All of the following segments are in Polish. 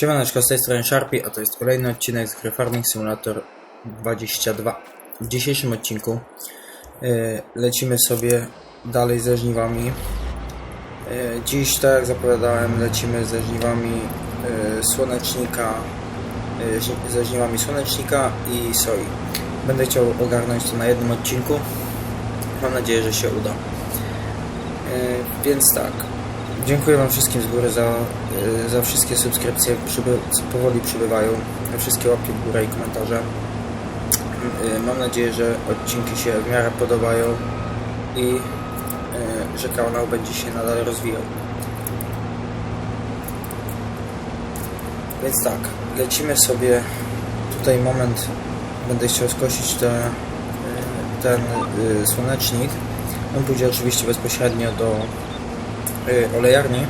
Siemaneczko, z tej strony Sharpie, a to jest kolejny odcinek z gry Farming Simulator 22. W dzisiejszym odcinku y, lecimy sobie dalej ze żniwami. Y, dziś, tak jak zapowiadałem, lecimy ze żniwami y, słonecznika, y, ż- ze żniwami słonecznika i soi. Będę chciał ogarnąć to na jednym odcinku. Mam nadzieję, że się uda. E, Więc tak, dziękuję Wam wszystkim z góry za, e, za wszystkie subskrypcje, przyby, powoli przybywają, wszystkie łapki w górę i komentarze. E, Mam nadzieję, że odcinki się w miarę podobają i e, że kanał będzie się nadal rozwijał. Więc tak, lecimy sobie tutaj moment, będę chciał skosić te, ten słonecznik. On pójdzie oczywiście bezpośrednio do olejarni.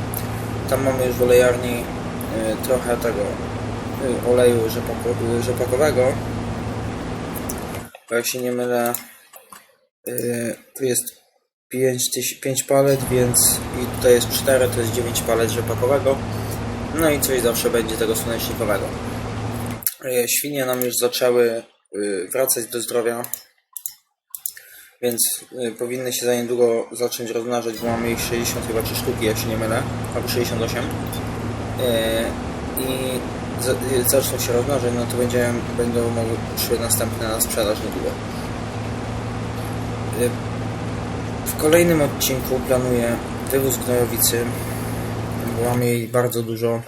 Tam mamy już w olejarni y, trochę tego y, oleju rzepako, y, rzepakowego. Jak się nie mylę, y, tu jest 5, 5 palet, więc i tutaj jest 4, to jest 9 palet rzepakowego. No i coś zawsze będzie tego słonecznikowego. Y, Świnie nam już zaczęły y, wracać do zdrowia więc y, powinny się za niedługo zacząć rozmnażać, bo mamy ich 60 chyba 3 sztuki, jak się nie mylę, albo 68. Y, I y, zaczną się rozmnażać, no to będziemy, będą mogły szły następne na sprzedaż niedługo. W kolejnym odcinku planuję wywóz gnojowicy, bo mamy jej bardzo dużo.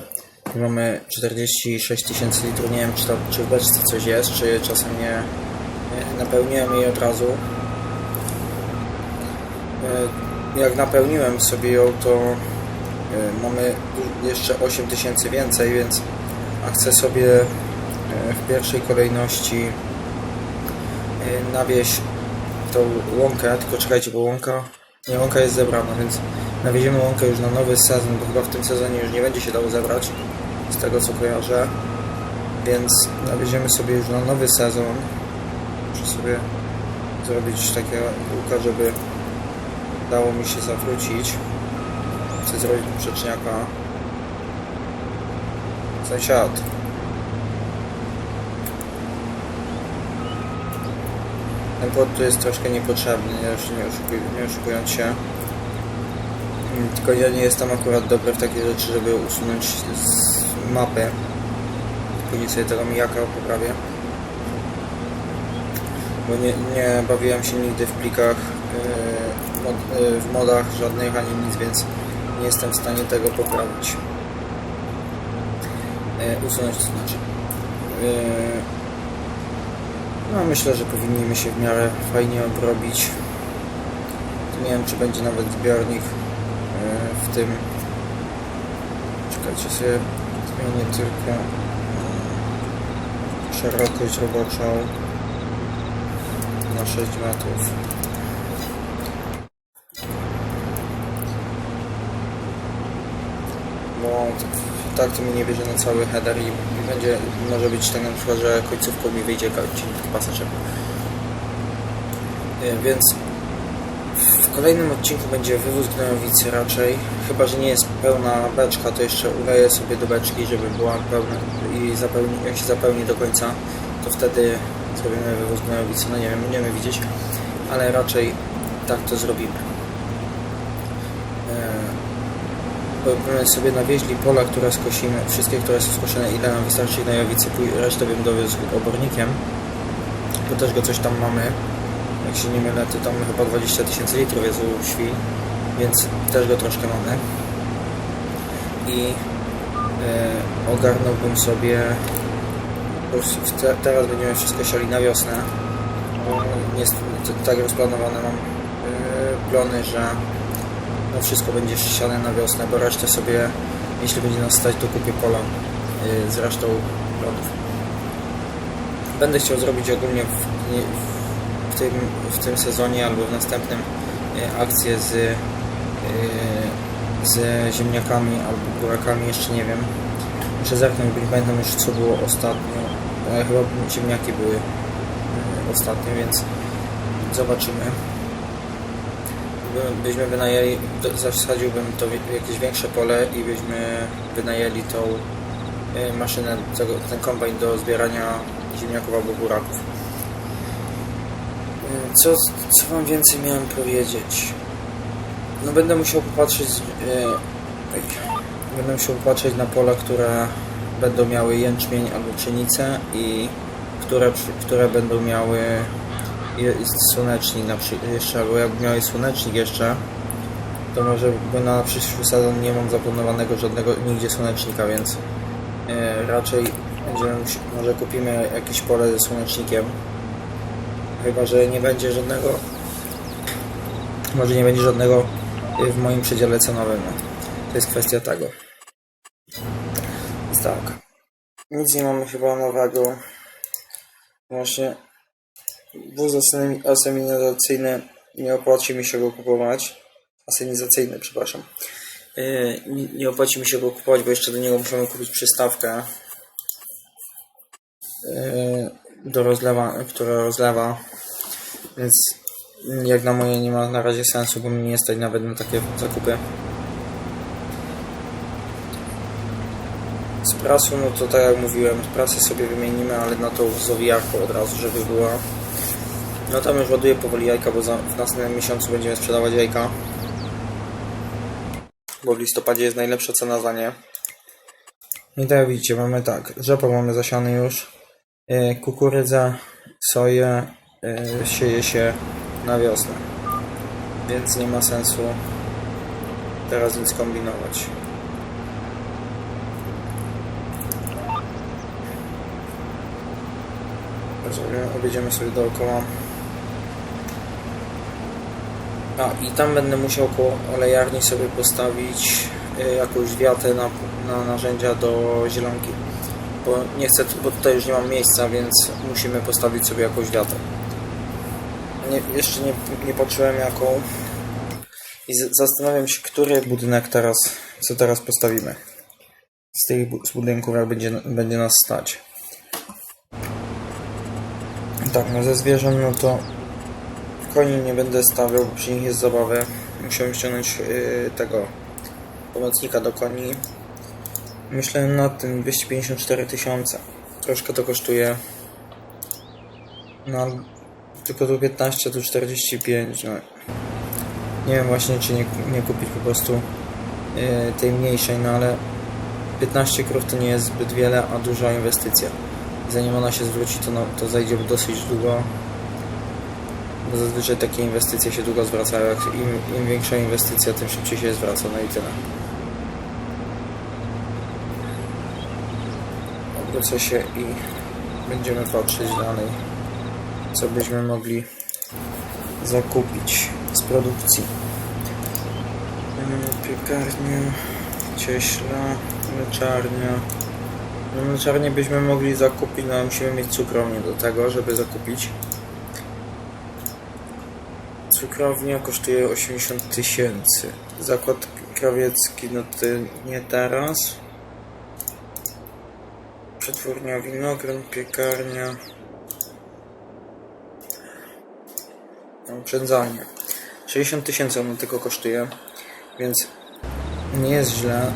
Mamy 46 tysięcy litrów, nie wiem czy, to, czy w beczce coś jest, czy czasem nie napełniłem jej od razu. E, jak napełniłem sobie ją, to e, mamy jeszcze 8000 więcej, więc chcę sobie e, w pierwszej kolejności nawieźć tą łąkę, tylko czekajcie, bo łąka, nie, łąka jest zebrana, więc nawieziemy łąkę już na nowy sezon, bo chyba w tym sezonie już nie będzie się dało zebrać, z tego co kojarzę, więc nawieziemy sobie już na nowy sezon, muszę sobie zrobić takie kółka, żeby dało mi się zawrócić. Chcę zrobić poprzeczniaka. Sąsiad. Ten płot tu jest troszkę niepotrzebny, nie, oszukuj, nie oszukując się. Mm, Tylko ja nie jestem akurat dobry w takie rzeczy, żeby usunąć z mapy. Później sobie tego mijaka poprawię. Bo nie, nie bawiłem się nigdy w plikach mod, yy, w modach żadnych ani nic, więc nie jestem w stanie tego poprawić. Yy, usunąć to znaczy. Yy, no myślę, że powinniśmy się w miarę fajnie obrobić. Nie wiem, czy będzie nawet zbiornik w tym. Czekajcie sobie, zmienię tylko szerokość roboczą na 6 metrów. Tak to mi nie bierze na cały header i, będzie, może być tak na przykład, że końcówką mi wyjdzie odcinek pasażer. Więc w kolejnym odcinku będzie wywóz gnojowicy raczej. Chyba, że nie jest pełna beczka, to jeszcze uleję sobie do beczki, żeby była pełna i zapełni, jak się zapełni do końca, to wtedy zrobimy wywóz gnojowicy. No nie wiem, będziemy widzieć, ale raczej tak to zrobimy. Sobie nawieźli pola, które skosimy, wszystkie, które są skoszone, ile nam wystarczy gnojowicy, pój- resztę bym dowiózł obornikiem, bo też go coś tam mamy. Jak się nie mylę, to tam chyba 20 tysięcy litrów jest u świń, więc też go troszkę mamy. I e, ogarnąłbym sobie te, teraz będziemy wszystko siali na wiosnę. Bo jest tak rozplanowane mam yy, plony, że no wszystko będzie siane na wiosnę, bo resztę sobie, jeśli będzie nas stać, to kupię pola yy, z resztą plonów. Będę chciał zrobić ogólnie w, w, tym, w tym sezonie albo w następnym yy, akcję z, yy, z ziemniakami albo burakami, jeszcze nie wiem. Muszę zerknąć, bo nie pamiętam już co było ostatnio. E, chyba ziemniaki były ostatnio, więc zobaczymy. By- Byśmy wynajęli, zasadziłbym to jakieś większe pole i byśmy wynajęli tą y, maszynę, ten kombajn do zbierania ziemniaków albo buraków. Y, Co, co wam więcej miałem powiedzieć? No będę musiał popatrzeć, oj, będę musiał popatrzeć na pola, które będą miały jęczmień albo pszenicę i które, które będą miały je- słonecznik na przy, jeszcze, albo jakby miały słonecznik jeszcze, to może, bo na przyszły sezon nie mam zaplanowanego żadnego nigdzie słonecznika, więc e, raczej będziemy może kupimy jakieś pole ze słonecznikiem. Chyba, że nie będzie żadnego, może nie będzie żadnego y, w moim przedziale cenowym. No. To jest kwestia tego. Więc tak. Nic nie mamy chyba nowego. Właśnie wóz aseminizacyjny nie opłaci mi się go kupować. Asenizacyjny, przepraszam. Yy, nie- opłaci mi się go kupować, bo jeszcze do niego musimy kupić przystawkę yy, do rozlewa, która rozlewa. Więc jak na moje nie ma na razie sensu, bo mnie nie stać nawet na takie zakupy. Z prasu, no to tak jak mówiłem, prasę sobie wymienimy, ale na to z od razu, żeby była. No tam już ładuję powoli jajka, bo za, w następnym miesiącu będziemy sprzedawać jajka. Bo w listopadzie jest najlepsza cena za nie. I tak widzicie, mamy tak, rzepa mamy zasiany już, yy, kukurydzę, soję yy, sieje się na wiosnę. Więc nie ma sensu teraz nic kombinować. Rozumiem, objedziemy sobie dookoła. A i tam będę musiał koło olejarni sobie postawić y, jakąś wiatę na, na narzędzia do zielonki. Bo nie chcę, bo tutaj już nie mam miejsca, więc musimy postawić sobie jakąś wiatę. Nie, jeszcze nie, nie patrzyłem jaką. I zastanawiam się, który budynek teraz, co teraz postawimy. Z tych z budynków, jak będzie, będzie nas stać. Tak, no ze zwierząt, no to koni nie będę stawiał, bo nich jest zabawy. Musiałem ściągnąć yy, tego pomocnika do koni. Myślę nad tym 254 tysiące. Troszkę to kosztuje. No, tylko tu 15, tu 45. No. Nie wiem właśnie, czy nie, nie kupić po prostu yy, tej mniejszej, no ale 15 krów to nie jest zbyt wiele, a duża inwestycja. Zanim ona się zwróci, to, no, to zajdzie dosyć długo. Bo zazwyczaj takie inwestycje się długo zwracają. Jak im, Im większa inwestycja, tym szybciej się zwraca. No i tyle. Obrócę się i będziemy patrzeć dalej, co byśmy mogli zakupić z produkcji. Mm, Piekarnia, cieśla, mleczarnia. No mleczarnię byśmy mogli zakupić, no musimy mieć cukrownię do tego, żeby zakupić. Cukrownia kosztuje 80 tysięcy. Zakład krawiecki, no to nie teraz. Przetwórnia winogron, piekarnia. Uprzedzanie. 60 tysięcy ono tylko kosztuje, więc nie jest źle.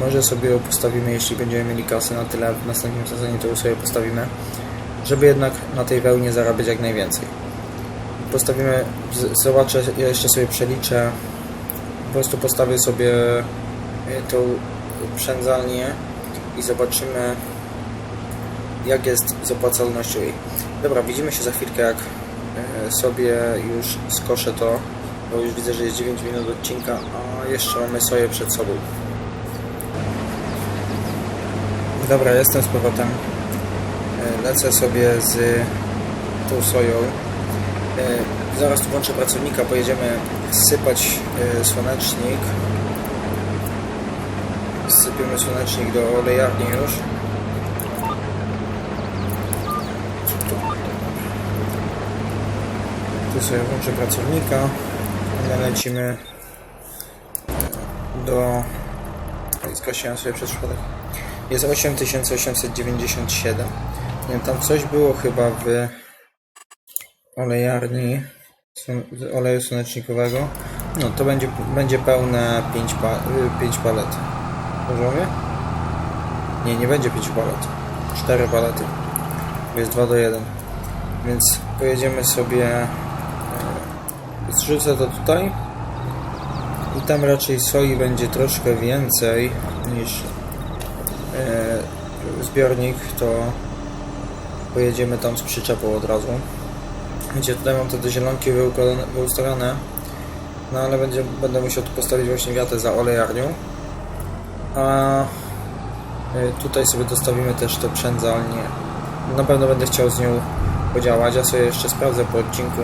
Może sobie ją postawimy, jeśli będziemy mieli kasy na tyle w następnym sezonie, to sobie postawimy, żeby jednak na tej wełnie zarabiać jak najwięcej. Postawimy, zobaczę, ja jeszcze sobie przeliczę, po prostu postawię sobie y, tą przędzalnię i zobaczymy jak jest z opłacalnością jej. Dobra, widzimy się za chwilkę, jak e, sobie już skoszę to, bo już widzę, że jest 9 minut odcinka, a jeszcze mamy soję przed sobą. Dobra, jestem z powrotem. E, Lecę sobie z tą soją. E, Zaraz tu włączę pracownika, pojedziemy sypać e, słonecznik. Sypiemy słonecznik do olejarni już. Tu sobie włączę pracownika. My lecimy do... Oj, Zgasiłem sobie przez przypadek. Jest 8897. Nie wiem, tam coś było chyba w olejarni oleju słonecznikowego. No to będzie, będzie pełne 5, pa, 5 palet. Możemy? Nie, nie będzie 5 palet. 4 palety. Jest 2 do 1. Więc pojedziemy sobie. e, Zrzucę to tutaj. I tam raczej soi będzie troszkę więcej niż e, zbiornik, to pojedziemy tam z przyczepą od razu. Wiecie, tutaj mam te do zielonki wyustawione, no ale będzie, będę musiał tu postawić właśnie wiatę za olejarnią. A y, tutaj sobie dostawimy też tę przędzalnię. Na pewno będę chciał z nią podziałać. Ja sobie jeszcze sprawdzę po odcinku,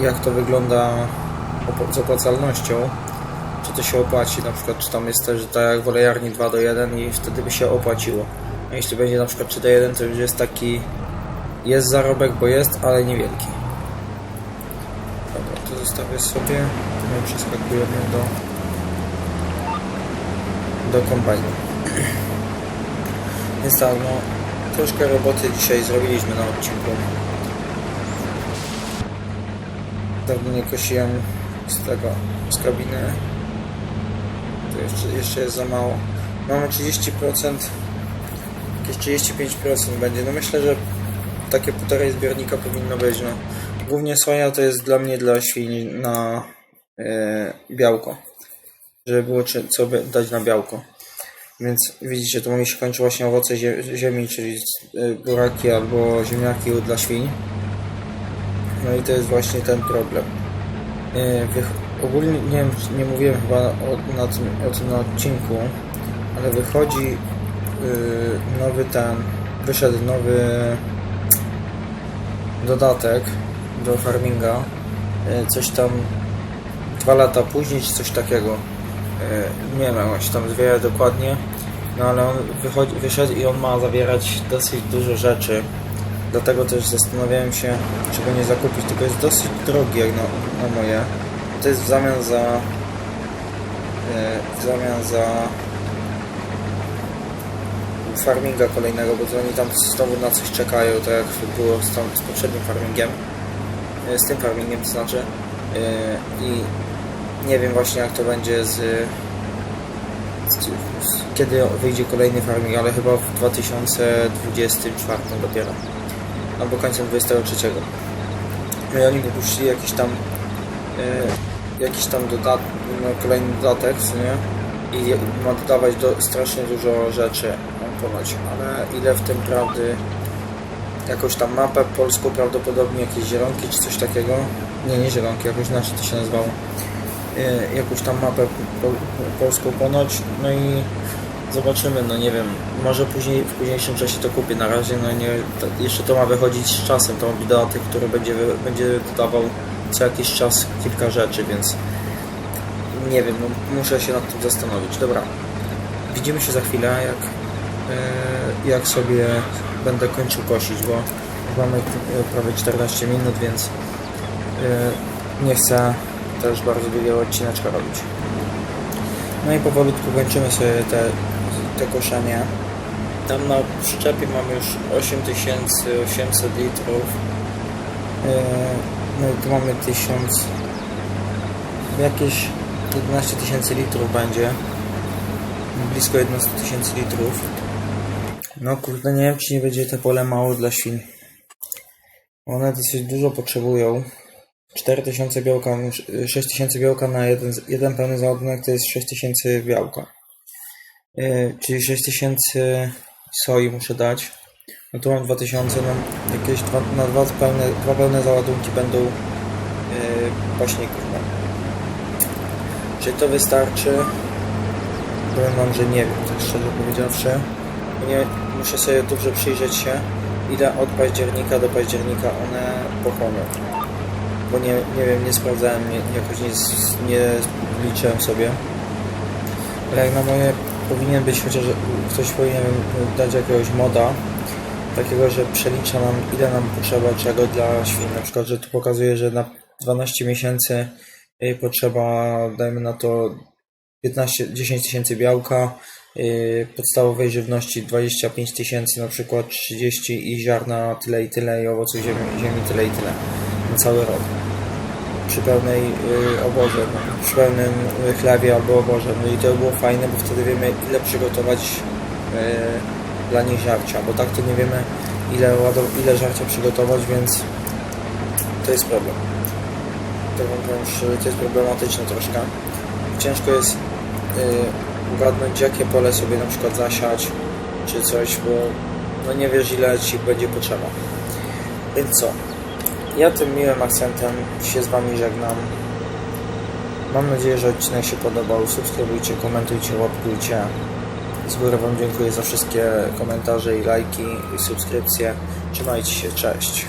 y, jak to wygląda z opłacalnością. Czy to się opłaci, na przykład, czy tam jest też tak jak w olejarni 2 do 1 i wtedy by się opłaciło. A jeśli będzie na przykład 3 do 1, to już jest taki jest zarobek, bo jest, ale niewielki. Dobra, to zostawię sobie. My przeskakujemy do do kombajnu. Więc tak, no troszkę roboty dzisiaj zrobiliśmy na odcinku. Dawno nie kosiłem z tego, z kabiny. To jeszcze, jeszcze jest za mało. Mamy 30%, jakieś 35% będzie. No myślę, że takie półtorej zbiornika powinno być. No. Głównie soja to jest dla mnie dla świni na e, białko. Żeby było czy, co by dać na białko. Więc widzicie, tu mi się kończy właśnie owoce zie- ziemi, czyli e, buraki albo ziemniaki dla świń. No i to jest właśnie ten problem. E, wych- ogólnie nie nie mówiłem chyba o, na tym, o tym na odcinku, ale wychodzi nowy ten, wyszedł nowy dodatek do farminga. E, Coś tam dwa lata później, coś takiego. E, Nie wiem, jak tam zwiera dokładnie. No ale on wychodzi, wyszedł i on ma zawierać dosyć dużo rzeczy. Dlatego też zastanawiałem się, czy go nie zakupić. Tylko jest dosyć drogi jak na, na moje. To jest w zamian za. e, W zamian za farminga kolejnego, bo to oni tam znowu na coś czekają, tak jak było z, tam, z poprzednim farmingiem, e, z tym farmingiem to znaczy e, i nie wiem właśnie jak to będzie z, z, z kiedy wyjdzie kolejny farming, ale chyba w 2024 dopiero, albo końcem 23. No i oni wypuścili jakiś tam e, jakiś tam dodat, no, kolejny dodatek, co nie? I ma dodawać do, strasznie dużo rzeczy ponoć, ale ile w tym prawdy jakąś tam mapę polską prawdopodobnie, jakieś zielonki czy coś takiego, nie, nie zielonki, jakoś inaczej to się nazywało, e, jakąś tam mapę po, polską ponoć, no i zobaczymy, no nie wiem, może później, w późniejszym czasie to kupię, na razie no nie, to, jeszcze to ma wychodzić z czasem, to ma być dodatek, który będzie, będzie dodawał co jakiś czas kilka rzeczy, więc nie wiem, no, muszę się nad tym zastanowić. Dobra, widzimy się za chwilę, jak, jak sobie będę kończył kosić, bo mamy e, prawie 14 minut, więc e, nie chcę też bardzo długiego odcineczka robić. No i powolutku kończymy sobie te, te koszenie. Tam na przyczepie mamy już 8800 litrów. E, No i tu mamy 1000 jakieś 11 tysięcy litrów będzie. Blisko 11 tysięcy litrów. No kurde, nie wiem czy nie będzie te pole mało dla świn. One dosyć dużo potrzebują. 4000 białka, 6000 białka na jeden, jeden pełny załadunek to jest 6000 białka. Yy, czyli 6000 soi muszę dać. No tu mam 2000, no jakieś dwa, na dwa pełne, dwa pełne załadunki będą yy, paśników. No. Czy to wystarczy? Powiem wam, że nie wiem, tak szczerze powiedziawszy. Nie, muszę sobie dobrze przyjrzeć się, ile od października do października one pochłoną. Bo nie, nie wiem, nie sprawdzałem, nie, jakoś nie, nie liczyłem sobie. Ale jak na moje powinien być chociaż ktoś powinien dać jakiegoś moda, takiego, że przelicza nam ile nam potrzeba czego dla świn. Na przykład, że tu pokazuje, że na 12 miesięcy potrzeba, dajmy na to 15, 10 tysięcy białka, yy, podstawowej żywności 25 tysięcy, na przykład 30 i ziarna tyle i tyle i owoców ziemi, ziemi tyle i tyle na cały rok. przy pełnej y, oborze, no, przy pełnym y, chlebie albo oborze. No i to było fajne, bo wtedy wiemy ile przygotować y, dla niej żarcia, bo tak to nie wiemy ile, ile żarcia przygotować, więc to jest problem. To to jest problematyczne troszkę. Ciężko jest y, ugadnąć jakie pole sobie na przykład zasiać czy coś, bo no nie wiesz ile ci będzie potrzeba. Więc co? Ja tym miłym akcentem się z Wami żegnam. Mam nadzieję, że odcinek się podobał. Subskrybujcie, komentujcie, łapkujcie. Z góry Wam dziękuję za wszystkie komentarze i lajki i subskrypcje. Trzymajcie się, cześć.